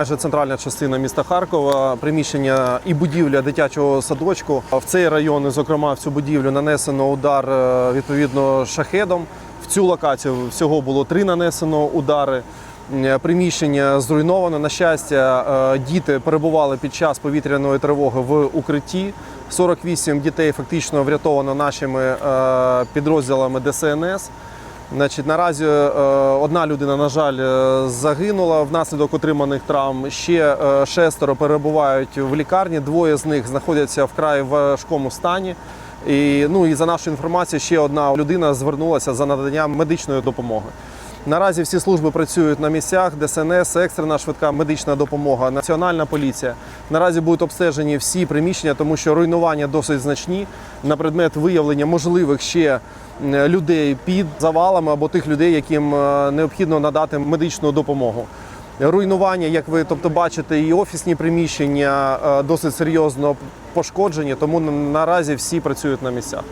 Майже центральна частина міста Харкова, приміщення і будівля дитячого садочку. В цей район, і, зокрема, в цю будівлю нанесено удар е, відповідно шахедом. В цю локацію всього було три нанесено удари. Е, Приміщення зруйновано. На щастя, е, діти перебували під час повітряної тривоги в укритті. 48 дітей фактично врятовано нашими підрозділами ДСНС. Значить, наразі е, одна людина, на жаль, е, загинула внаслідок отриманих травм. Ще е, шестеро перебувають в лікарні. Двоє з них знаходяться вкрай важкому стані. І, ну, і за нашою інформацією, ще одна людина звернулася за наданням медичної допомоги. Наразі всі служби працюють на місцях, ДСНС, екстрена швидка медична допомога, національна поліція. Наразі будуть обстежені всі приміщення, тому що руйнування досить значні на предмет виявлення можливих ще людей під завалами або тих людей, яким е, необхідно надати медичну допомогу. Руйнування, як ви тобто бачите, і офісні приміщення е, досить серйозно пошкоджені, тому на- наразі всі працюють на місцях.